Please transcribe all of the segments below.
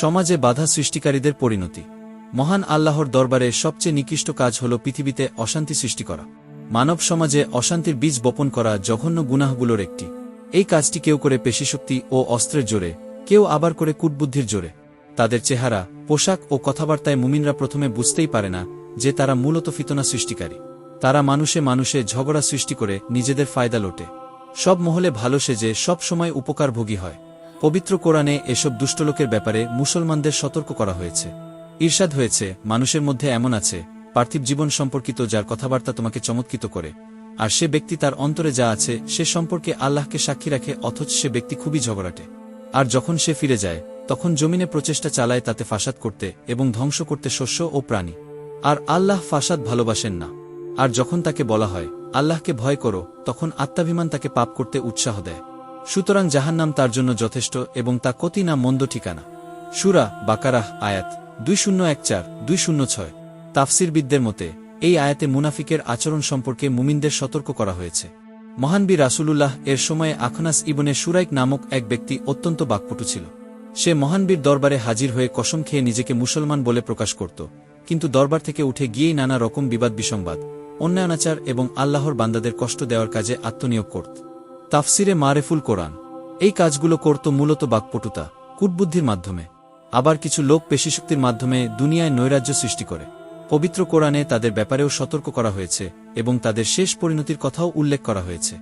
সমাজে বাধা সৃষ্টিকারীদের পরিণতি। মহান আল্লাহর দরবারে সবচেয়ে নিকৃষ্ট কাজ হল পৃথিবীতে অশান্তি সৃষ্টি করা। মানব সমাজে অশান্তির বীজ বপন করা জঘন্য গুনাহগুলোর একটি। এই কাজটি কেউ করে পেশিশক্তি ও অস্ত্রের জোরে, কেউ আবার করে কূটবুদ্ধির জোরে। তাদের চেহারা, পোশাক ও কথাবার্তায় মুমিনরা প্রথমে বুঝতেই পারে না যে তারা মূলত ফিতনা সৃষ্টিকারী। তারা মানুষে মানুষে ঝগড়া সৃষ্টি করে নিজেদের ফায়দা লোটে। সব মহলে ভালো সেজে সব সময় উপকারভোগী হয়। পবিত্র কোরআনে এসব দুষ্টলোকের ব্যাপারে মুসলমানদের সতর্ক করা হয়েছে। ঈর্ষাদ হয়েছে, মানুষের মধ্যে এমন আছে, পার্থিব জীবন সম্পর্কিত যার কথাবার্তা তোমাকে চমৎকৃত করে। আর সে ব্যক্তি তার অন্তরে যা আছে, সে সম্পর্কে আল্লাহকে সাক্ষী রাখে, অথচ সে ব্যক্তি খুবই ঝগড়াটে। আর যখন সে ফিরে যায়, তখন জমিনে প্রচেষ্টা চালায় তাতে ফাসাদ করতে এবং ধ্বংস করতে শস্য ও প্রাণী। আর আল্লাহ ফাসাদ ভালোবাসেন না। আর যখন তাকে বলা হয়, আল্লাহকে ভয় করো, তখন আত্মাভিমান তাকে পাপ করতে উৎসাহ দেয়। সুতরাং জাহান্নাম তার জন্য যথেষ্ট এবং তা কতি না মন্দ ঠিকানা। সুরা বাকারাহ আয়াত দুই শূন্য এক চার, দুই শূন্য ছয়। তাফসিরবিদদের মতে, এই আয়াতে মুনাফিকের আচরণ সম্পর্কে মুমিনদের সতর্ক করা হয়েছে। মহানবী রাসূলুল্লাহ এর সময়ে আখনাস ইবনে সুরাইক নামক এক ব্যক্তি অত্যন্ত বাকপটু ছিল। সে মহানবীর দরবারে হাজির হয়ে কসম খেয়ে নিজেকে মুসলমান বলে প্রকাশ করত। কিন্তু দরবার থেকে উঠে গিয়েই নানা রকম বিবাদ বিসংবাদ অন্যায়নাচার এবং আল্লাহর বান্দাদের কষ্ট দেওয়ার কাজে আত্মনিয়োগ করত। তাফসিরে মারেফুল কোরআন। এই কাজগুলো করত মূলত বাকপটুতা, কূটবুদ্ধির মাধ্যমে। আবার কিছু লোক পেশিশক্তির মাধ্যমে দুনিয়ায় নৈরাজ্য সৃষ্টি করে। পবিত্র কোরআনে তাদের ব্যাপারেও সতর্ক করা হয়েছে এবং তাদের শেষ পরিণতির কথাও উল্লেখ করা হয়েছে।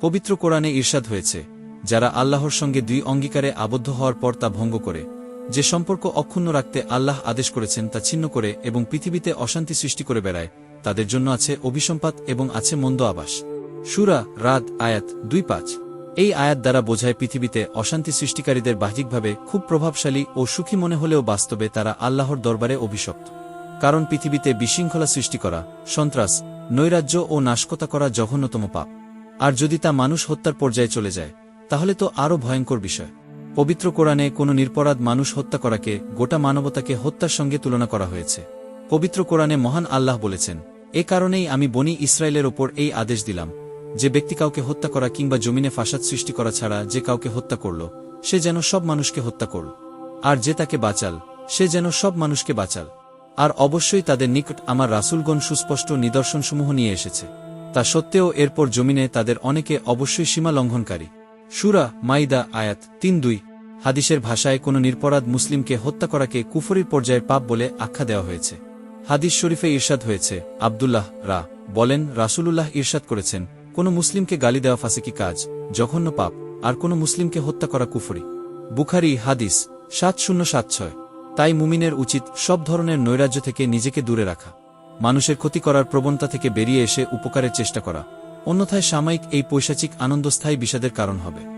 পবিত্র কোরআনে ঈর্ষাদ হয়েছে, যারা আল্লাহর সঙ্গে দুই অঙ্গীকারে আবদ্ধ হওয়ার পর তা ভঙ্গ করে, যে সম্পর্ক অক্ষুণ্ণ রাখতে আল্লাহ আদেশ করেছেন তা ছিন্ন করে এবং পৃথিবীতে অশান্তি সৃষ্টি করে বেড়ায়, তাদের জন্য আছে অভিসম্পাত এবং আছে মন্দ আবাস। সুরা রাত আয়াত দুই পাঁচ। এই আয়াত দ্বারা বোঝায় পৃথিবীতে অশান্তি সৃষ্টিকারীদের বাহ্যিকভাবে খুব প্রভাবশালী ও সুখী মনে হলেও বাস্তবে তারা আল্লাহর দরবারে অভিশপ্ত। কারণ পৃথিবীতে বিশৃঙ্খলা সৃষ্টি করা, সন্ত্রাস, নৈরাজ্য ও নাশকতা করা জঘন্যতম পাপ। আর যদি তা মানুষ হত্যার পর্যায়ে চলে যায়, তাহলে তো আরও ভয়ঙ্কর বিষয়। পবিত্র কোরআনে কোনো নিরপরাধ মানুষ হত্যা করাকে গোটা মানবতাকে হত্যার সঙ্গে তুলনা করা হয়েছে। পবিত্র কোরআনে মহান আল্লাহ বলেছেন, এ কারণেই আমি বনি ইসরায়েলের ওপর এই আদেশ দিলাম যে ব্যক্তি কাউকে হত্যা করা কিংবা জমিনে ফাসাদ সৃষ্টি করা ছাড়া যে কাউকে হত্যা করল, সে যেন সব মানুষকে হত্যা করল। আর যে তাকে বাঁচাল, সে যেন সব মানুষকে বাঁচাল। আর অবশ্যই তাদের নিকট আমার রাসুলগণ সুস্পষ্ট নিদর্শনসমূহ নিয়ে এসেছে। তা সত্ত্বেও এরপর জমিনে তাদের অনেকে অবশ্যই সীমা লঙ্ঘনকারী। সুরা মাইদা, আয়াত তিন দুই, হাদিসের ভাষায় কোনো নিরপরাধ মুসলিমকে হত্যা করাকে কুফরির পর্যায়ের পাপ বলে আখ্যা দেওয়া হয়েছে। হাদিস শরীফে ইরশাদ হয়েছে, আবদুল্লাহ রা বলেন, রাসূলুল্লাহ ইরশাদ করেছেন কোনো মুসলিমকে গালি দেওয়া ফাঁসিকি কাজ, জঘন্য পাপ, আর কোনো মুসলিমকে হত্যা করা কুফরি। বুখারি, হাদিস, সাত শূন্য সাত ছয়। তাই মুমিনের উচিত সব ধরনের নৈরাজ্য থেকে নিজেকে দূরে রাখা। মানুষের ক্ষতি করার প্রবণতা থেকে বেরিয়ে এসে উপকারের চেষ্টা করা। অন্যথায় সাময়িক এই পৈশাচিক আনন্দস্থায়ী বিষাদের কারণ হবে।